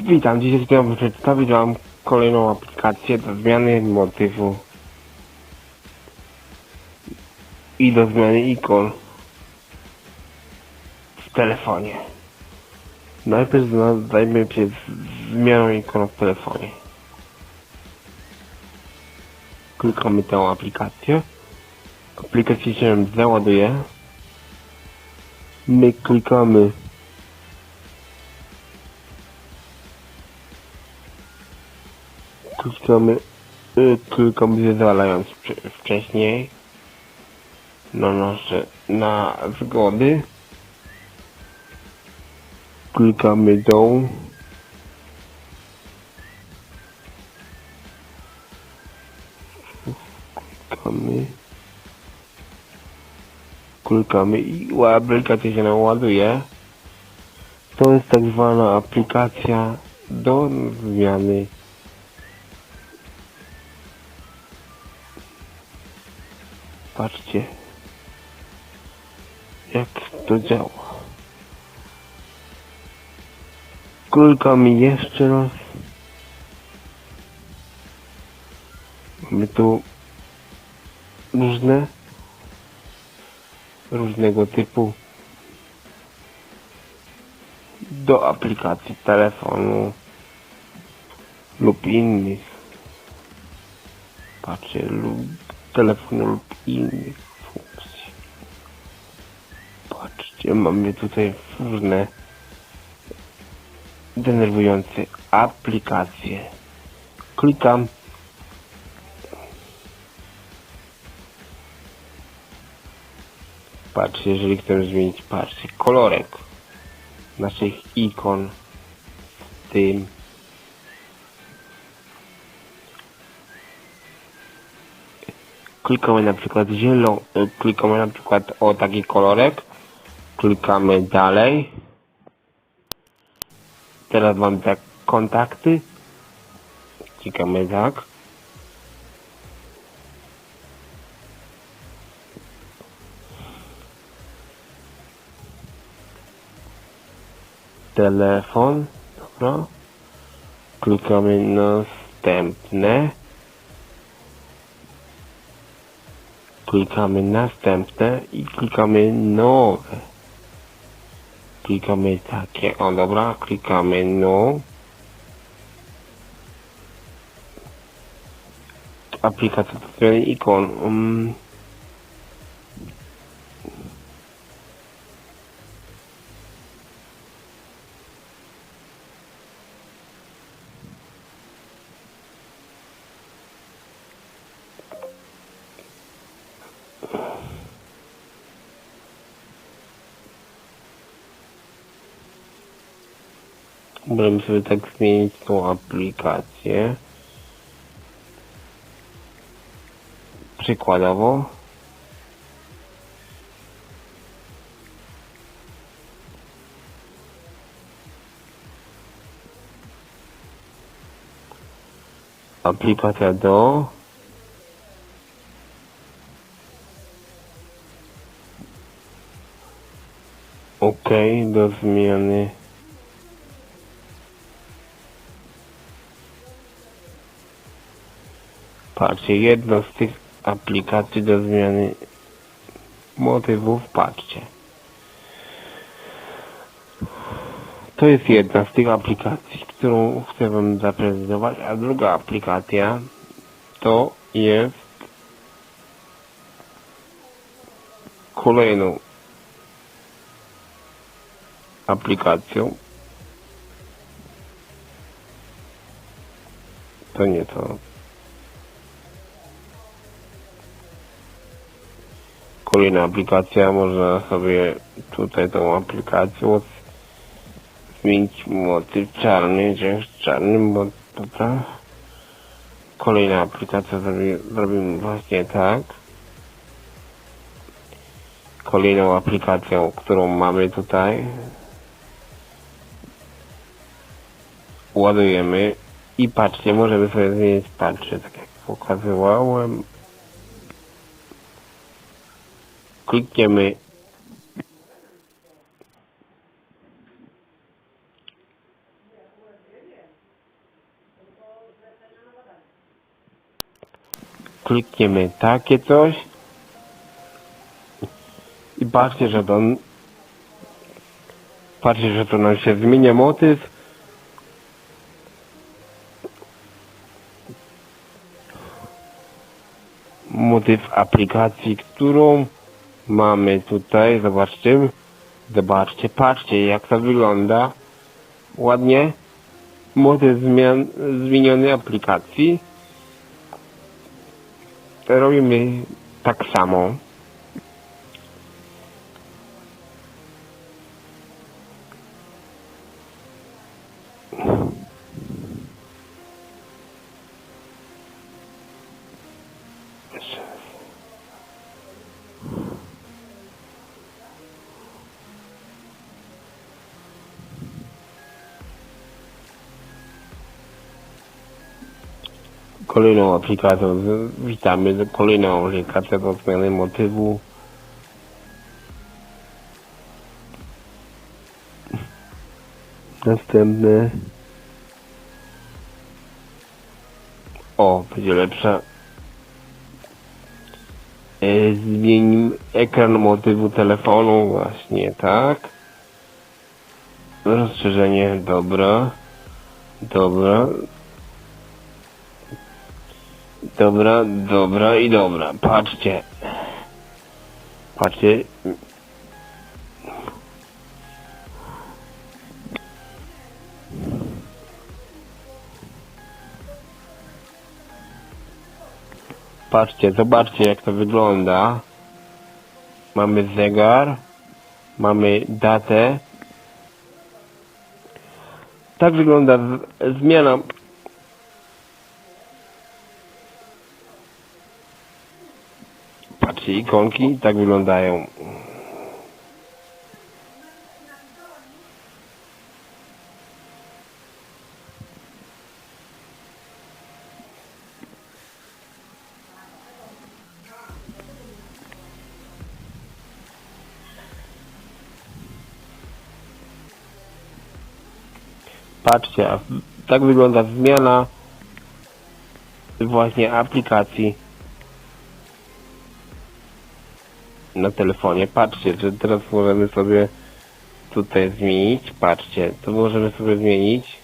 Witam, dzisiaj chciałbym przedstawić Wam kolejną aplikację do zmiany motywu i do zmiany ikon w telefonie. Najpierw zajmę się zmianą ikon w telefonie. Klikamy tę aplikację. Aplikacja się załaduje. My klikamy klikamy, y, klikamy zezwalając wcze- wcześniej na nasze, na zgody. Klikamy dół. Klikamy. Klikamy i aplikacja się naładuje. To jest tak zwana aplikacja do zmiany Patrzcie, jak to działa. Klikamy jeszcze raz. Mamy tu różne, różnego typu do aplikacji telefonu lub innych. Patrzcie, lub telefonu lub innych funkcji. Patrzcie, mamy tutaj różne denerwujące aplikacje. Klikam. Patrzcie, jeżeli chcemy zmienić, patrzcie, kolorek naszych ikon w tym klikamy na przykład zielon, y, klikamy na przykład o taki kolorek, klikamy dalej. Teraz mamy tak kontakty, klikamy tak. Telefon, dobra. Klikamy następne. klikamy następne i klikamy nowe. Klikamy takie, o dobra, klikamy no. Aplikacja zmiany ikon. Um, możemy sobie tak zmienić tą aplikację. Przykładowo. Aplikacja do OK do zmiany Patrzcie, jedno z tych aplikacji do zmiany motywów, patrzcie. To jest jedna z tych aplikacji, którą chcę Wam zaprezentować, a druga aplikacja to jest kolejną aplikacją. To nie to. Kolejna aplikacja, można sobie tutaj tą aplikacją zmienić motyw czarny, że czarny, bo dobra. Kolejna aplikacja zrobi, zrobimy właśnie tak. Kolejną aplikacją, którą mamy tutaj ładujemy i patrzcie, możemy sobie zmienić patrzy, tak jak pokazywałem. Klikniemy. Klikniemy takie coś. I patrzcie, że to patrzcie, że to nam się zmienia motyw. Motyw aplikacji, którą mamy tutaj, zobaczcie zobaczcie, patrzcie jak to wygląda. Ładnie. Motyw zmian, zmieniony aplikacji. Robimy tak samo Kolejną aplikacją, witamy, kolejną aplikację do zmiany motywu. Następne. O, będzie lepsza. E, Zmień ekran motywu telefonu, właśnie tak. Rozszerzenie, dobra. Dobra. Dobra, dobra i dobra. Patrzcie. Patrzcie. Patrzcie, zobaczcie jak to wygląda. Mamy zegar. Mamy datę. Tak wygląda zmiana Patrzcie, ikonki tak wyglądają. Patrzcie, tak wygląda zmiana właśnie aplikacji na telefonie. Patrzcie, że teraz możemy sobie tutaj zmienić. Patrzcie, to możemy sobie zmienić.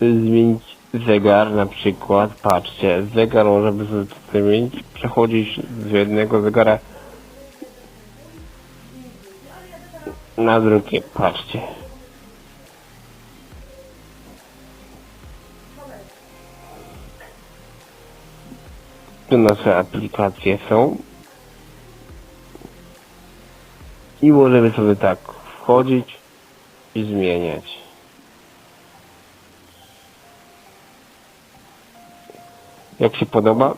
Zmienić zegar na przykład. Patrzcie, zegar możemy sobie tutaj zmienić. Przechodzić z jednego zegara na drugie. Patrzcie. Nasze aplikacje są. I możemy sobie tak wchodzić i zmieniać. Jak się podoba?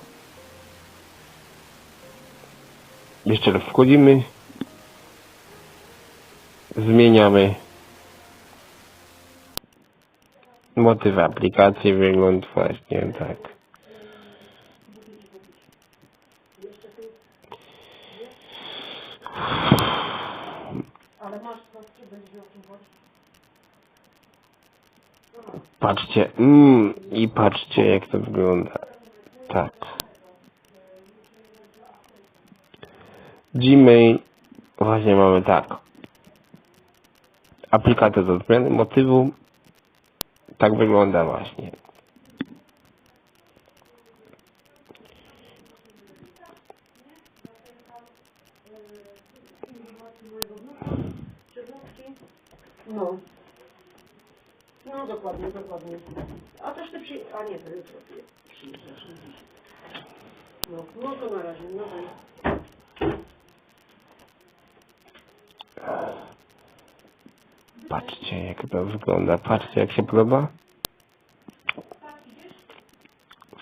Jeszcze raz wchodzimy. Zmieniamy motyw aplikacji, wygląd właśnie tak. Ale masz coś, czy będzie o tym chodzi? Patrzcie, mm, i patrzcie jak to wygląda. Tak. Gmail, właśnie mamy tak. Aplikacja do zmiany motywu. Tak wygląda właśnie. No. No dokładnie, dokładnie. A też ty przy... A nie, to jutro przyjeżdżasz. No, no to na razie, no daj. Patrzcie jak to wygląda. Patrzcie jak się podoba.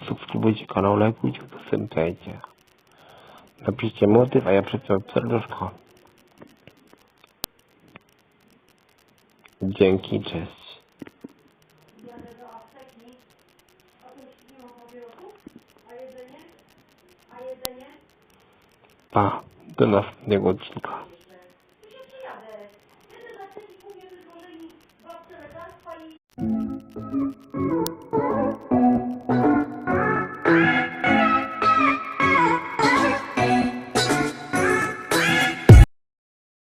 Subskrybujcie kanał, lajkujcie, udostępniajcie. Napiszcie motyw, a ja przeczytam serduszko. Dzięki, cześć. Pa, do następnego odcinka.